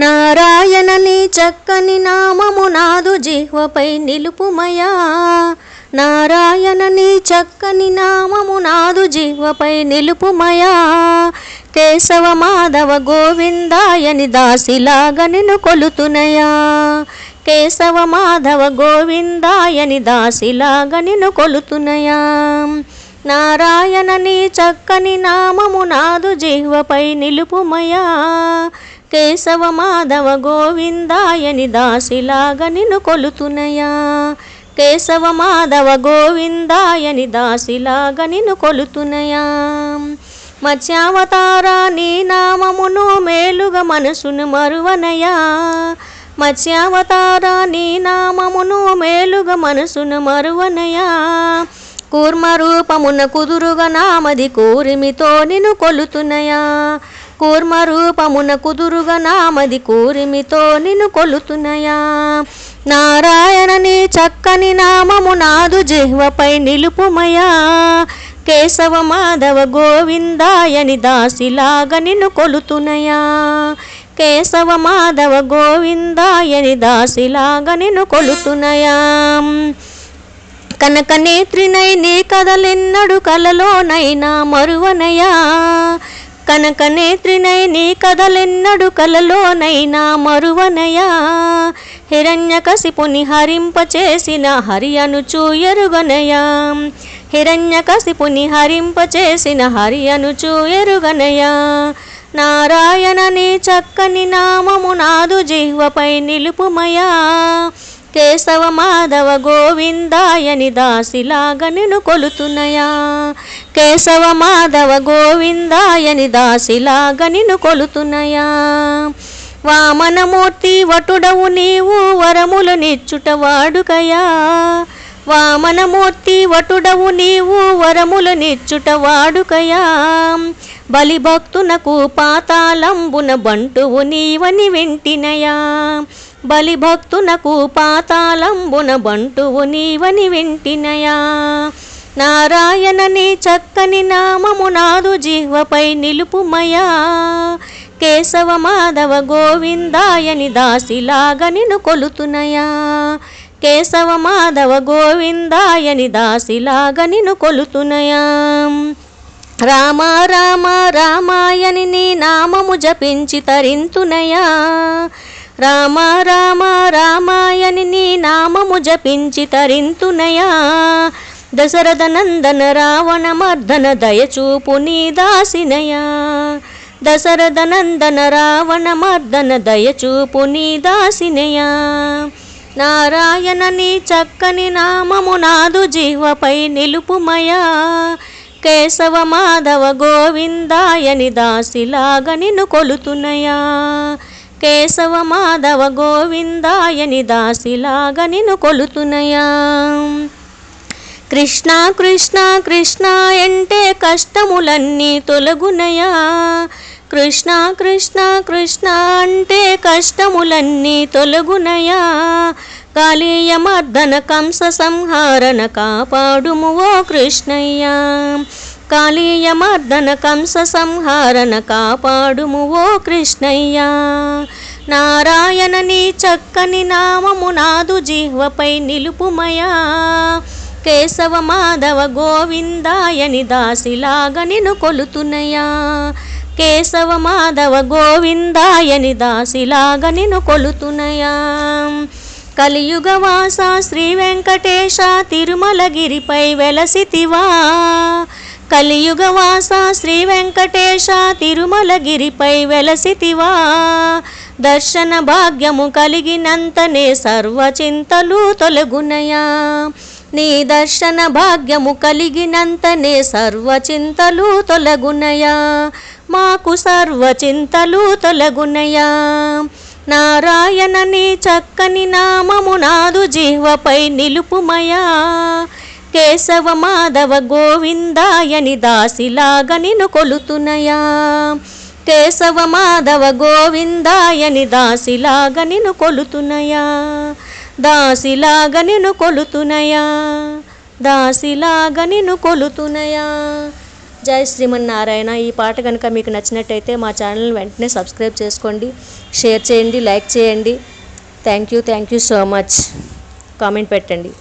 నారాయణని చక్కని నామము నాదు జిహ్వపై నిలుపుమయా. నారాయణని చక్కని నామము నాదు జిహ్వపై నిలుపుమయా. కేశవ మాధవ గోవిందాయని దాసిలాగా నిన్ను కొలుతునయా. కేశవ మాధవ గోవిందాయని దాసిలాగా నిన్ను కొలుతునయా. నారాయణని చక్కని నామము నాదు జిహ్వపై నిలుపుమయా. కేశవ మాధవ గోవిందాయని దాసిలాగా నిన్ను కొలుతునయా. కేశవ మాధవ గోవిందాయని దాసిలాగా నిన్ను కొలుతునయా. మత్స్యావతారా నీ నామమును మేలుగా మనసును మరువనయా. మత్స్యావతారా నీ నామమును మేలుగా మనసును మరువనయా. కూర్మ రూపమున కుదురుగా నామది కూరిమితో నిన్ను కొలుతునయా. కూర్మ రూపమున కుదురుగా నామది కూరిమితో నిన్ను కొలుతునయా నారాయణ నీ చక్కని నామము నాదు జిహ్వపై నిలుపుమయా. కేశవ మాధవ గోవిందాయని దాసిలాగా నిన్ను కొలుతునయా కేశవ మాధవ గోవిందాయని దాసిలాగా నిన్ను కొలుతునయా కనకనేత్రినై నీ కదలెన్నడు కలలోనైనా మరువనయా. కనకనేత్రినై నీ కథలెన్నడు కలలోనైనా మరువనయా? హిరణ్యకశిపుని హరింపచేసిన హరి అనుచు ఎరుగనయా? హిరణ్యకశిపుని హరింపచేసిన హరి అనుచు ఎరుగనయా? నారాయణ నీ చక్కని నామము నాదు జిహ్వపై నిలుపుమయా? కేశవ మాధవ గోవిందాయని దాసిలాగా నిన్ను కొలుతునయా కేశవ మాధవ గోవిందాయని దాసిలాగా నిన్ను కొలుతునయా వామనమూర్తి వటుడవు నీవు వరములు నిచ్చుట వాడుకయా వామనమూర్తి వటుడవు నీవు వరములు నిచ్చుట వాడుకయా బలిభక్తునకు పాతాళంబున బంటువు నీవని వింటినయా. బలిభక్తునకు పాతాళంబున బంటువు నీవని వింటినయా. నారాయణ నీ చక్కని నామము నాదు జిహ్వపై నిలుపుమయా. కేశవ మాధవ గోవిందాయని దాసిలాగా నిన్ను కొలుతునయా. కేశవ మాధవ గోవిందాయని దాసిలాగా నిన్ను కొలుతునయా. రామ రామ రామాయని నీ నామము జపించి తరింతునయా. రామ రామ రామాయని నీ నామము జపించి తరింతునయా. దశరథ నందన రావణ మర్దన దయచూపు నీ దాసినయా. దశరథ నందన రావణ మర్దన దయచూపు నీ దాసినయా. నారాయణ నీ చక్కని నామము నాదు జీవపై నిలుపుమయా. కేశవ మాధవ గోవిందాయని దాసిలాగ నిన్ను కొలుతునయా కేశవ మాధవ గోవిందాయని దాసిలాగా నిన్ను కొలుతునయా. కృష్ణ కృష్ణ కృష్ణ అంటే కష్టములన్నీ తొలగునయా. కృష్ణ కృష్ణ కృష్ణ అంటే కష్టములన్నీ తొలగునయా. కాళీయమర్దన కంస సంహారణ కాపాడుము ఓ కృష్ణయ్యా. కాళీయమర్దన కంస సంహారణ కాపాడుము ఓ కృష్ణయ్యా. నారాయణ నీ చక్కని నామము నాదు జిహ్వపై నిలుపుమయా. కేశవ మాధవ గోవిందాయని దాసిలాగా నిన్ను కొలుతునయా కేశవ మాధవ గోవిందాయని దాసిలాగా నిన్ను కొలుతునయా కలియుగవాస శ్రీ వెంకటేశ తిరుమలగిరిపై వెలసితివా. కలియుగవాస శ్రీ వెంకటేశ తిరుమలగిరిపై వెలసితివా? దర్శన భాగ్యము కలిగినంతనే సర్వచింతలు తొలగునయా? నీ దర్శన భాగ్యము కలిగినంతనే సర్వచింతలు తొలగునయా? మాకు సర్వచింతలు తొలగునయా? నారాయణ నీ చక్కని నామము నాదు జిహ్వపై నిలుపుమయా? కేశవ మాధవ గోవిందాయని దాసిలాగా నిన్ను కొలుతునయా. కేశవ మాధవ గోవిందాయని దాసిలాగా నిన్ను కొలుతునయా. దాసిలాగా నిన్ను కొలుతునయా. దాసిలాగా నిన్ను కొలుతునయా. జై శ్రీమన్నారాయణ. ఈ పాట కనుక మీకు నచ్చినట్టయితే మా ఛానల్ వెంటనే సబ్స్క్రైబ్ చేసుకోండి షేర్ చేయండి లైక్ చేయండి. Thank you thank you so much. Comment పెట్టండి.